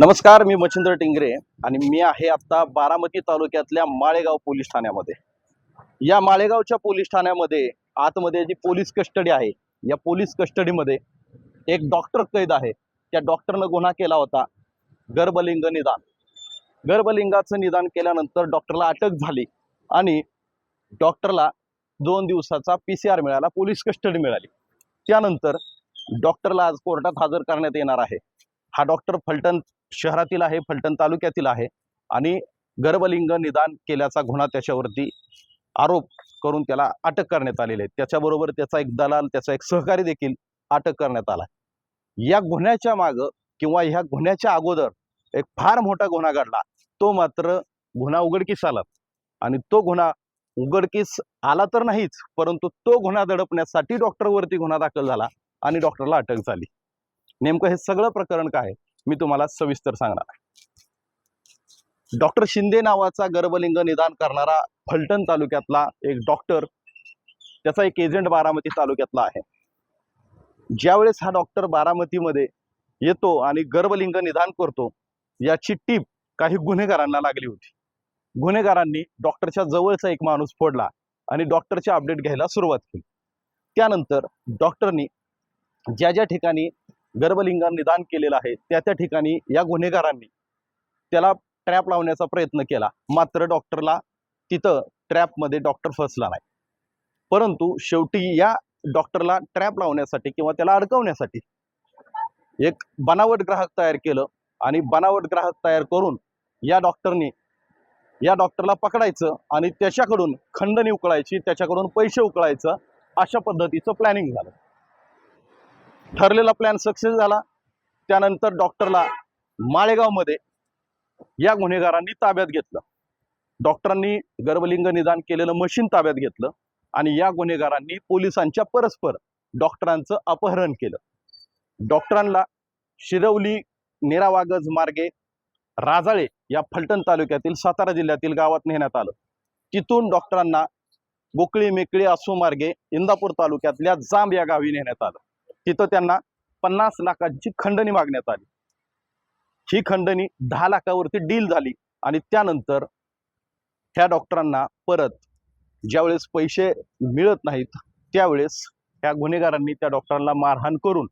नमस्कार मी मच्छिंद्र टिंगरे आणि मी आहे आता बारामती तालुक्यातल्या माळेगाव पोलीस ठाण्यामध्ये. या माळेगावच्या पोलीस ठाण्यामध्ये आतमध्ये जी पोलीस कस्टडी आहे या पोलीस कस्टडीमध्ये एक डॉक्टर कैद आहे. त्या डॉक्टरनं गुन्हा केला होता. गर्भलिंग निदान. गर्भलिंगाचं निदान केल्यानंतर डॉक्टरला अटक झाली आणि डॉक्टरला दोन दिवसाचा पी सी आर मिळाला पोलीस कस्टडी मिळाली. त्यानंतर डॉक्टरला आज कोर्टात हजर करण्यात येणार आहे. हा डॉक्टर फलटण शहरातील आहे फलटण तालुक्यातील आहे आणि गर्भलिंग निदान केल्याचा गुन्हा त्याच्यावरती आरोप करून त्याला अटक करण्यात आलेली आहे. त्याच्याबरोबर त्याचा एक दलाल त्याचा एक सहकारी देखील अटक करण्यात आला या गुन्ह्याच्या मागं किंवा ह्या गुन्ह्याच्या अगोदर एक फार मोठा गुन्हा घडला. तो मात्र गुन्हा उघडकीस आला आणि तो गुन्हा उघडकीस आला तर नाहीच परंतु तो गुन्हा दडपण्यासाठी डॉक्टरवरती गुन्हा दाखल झाला आणि डॉक्टरला अटक झाली. नेमकं हे सगळं प्रकरण काय आहे? मी तुम्हाला सविस्तर सांगणार आहे. डॉक्टर शिंदे नावाचा गर्भलिंग निदान करणारा फलटण तालुक्यातला एक डॉक्टर त्याचा एक एजंट बारामती तालुक्यातला आहे. ज्यावेळेस हा डॉक्टर बारामतीमध्ये येतो आणि गर्भलिंग निदान करतो याची टीप काही गुन्हेगारांना लागली होती. गुन्हेगारांनी डॉक्टरच्या जवळचा एक माणूस फोडला आणि डॉक्टरचे अपडेट घ्यायला सुरुवात केली. त्यानंतर डॉक्टरनी ज्या ज्या ठिकाणी गर्भलिंगांनी निदान केलेलं आहे. त्या त्या ठिकाणी या गुन्हेगारांनी त्याला ट्रॅप लावण्याचा प्रयत्न केला. मात्र डॉक्टरला तिथं ट्रॅपमध्ये डॉक्टर फसला नाही. परंतु शेवटी या डॉक्टरला ट्रॅप लावण्यासाठी किंवा त्याला अडकवण्यासाठी एक बनावट ग्राहक तयार केलं आणि बनावट ग्राहक तयार करून या डॉक्टरनी या डॉक्टरला पकडायचं आणि त्याच्याकडून खंडणी उकळायची त्याच्याकडून पैसे उकळायचं अशा पद्धतीचं प्लॅनिंग झालं. ठरलेला प्लॅन सक्सेस झाला. त्यानंतर डॉक्टरला माळेगावमध्ये या गुन्हेगारांनी ताब्यात घेतलं. डॉक्टरांनी गर्भलिंग निदान केलेलं मशीन ताब्यात घेतलं आणि या गुन्हेगारांनी पोलिसांच्या परस्पर डॉक्टरांचं अपहरण केलं. डॉक्टरांना शिरवली निरावागज मार्गे राजाळे या फलटण तालुक्यातील सातारा जिल्ह्यातील गावात नेण्यात आलं. तिथून डॉक्टरांना गोकळी मेकळी आसू मार्गे इंदापूर तालुक्यातल्या जांब या गावी नेण्यात आलं. तिथं त्यांना पन्नास लाखांची खंडणी मागण्यात आली. ही खंडणी दहा लाखावरती डील झाली आणि त्यानंतर ह्या डॉक्टरांना परत ज्यावेळेस पैसे मिळत नाहीत त्यावेळेस ह्या गुन्हेगारांनी त्या डॉक्टरांना मारहाण करून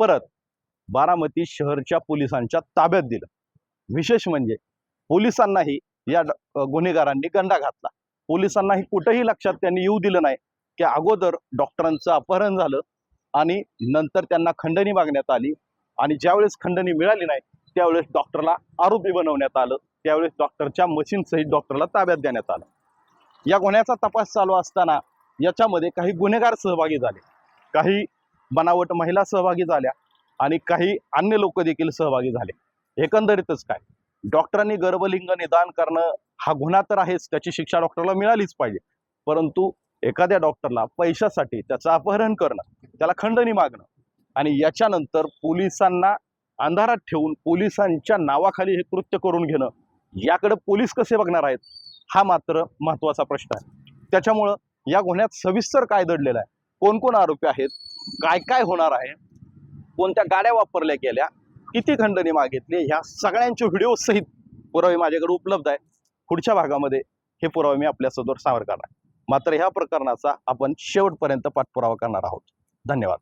परत बारामती शहरच्या पोलिसांच्या ताब्यात दिलं. विशेष म्हणजे पोलिसांनाही या गुन्हेगारांनी गंडा घातला. पोलिसांनाही कुठंही लक्षात त्यांनी येऊ दिलं नाही की अगोदर डॉक्टरांचं अपहरण झालं आणि नंतर त्यांना खंडणी मागण्यात आली. आणि ज्यावेळेस खंडणी मिळाली नाही त्यावेळेस डॉक्टरला आरोपी बनवण्यात आलं. त्यावेळेस डॉक्टरच्या मशीनसहित डॉक्टरला ताब्यात देण्यात आलं. या गुन्ह्याचा तपास चालू असताना याच्यामध्ये काही गुन्हेगार सहभागी झाले. काही बनावट महिला सहभागी झाल्या आणि काही अन्य लोक देखील सहभागी झाले. एकंदरीतच काय? डॉक्टरांनी गर्भलिंग निदान करणं हा गुन्हा तर आहेच. त्याची शिक्षा डॉक्टरला मिळालीच पाहिजे. परंतु एखाद्या डॉक्टरला पैशासाठी त्याचं अपहरण करणं त्याला खंडणी मागणं आणि याच्यानंतर पोलिसांना अंधारात ठेवून पोलिसांच्या नावाखाली हे कृत्य करून घेणं याकडे पोलीस कसे बघणार आहेत? हा मात्र महत्त्वाचा प्रश्न आहे. त्याच्यामुळं या गुन्ह्यात सविस्तर काय दडलेलं आहे? कोण कोण आरोपी आहेत? काय काय होणार आहे? कोणत्या गाड्या वापरल्या गेल्या? किती खंडणी मागितली? ह्या सगळ्यांचे व्हिडिओ सहित पुरावे माझ्याकडे उपलब्ध आहे पुढच्या भागामध्ये हे पुरावे मी आपल्यासमोर सादर करणार आहे. मात्र ह्या प्रकरणाचा आपण शेवटपर्यंत पाठपुरावा करणार आहोत. धन्यवाद.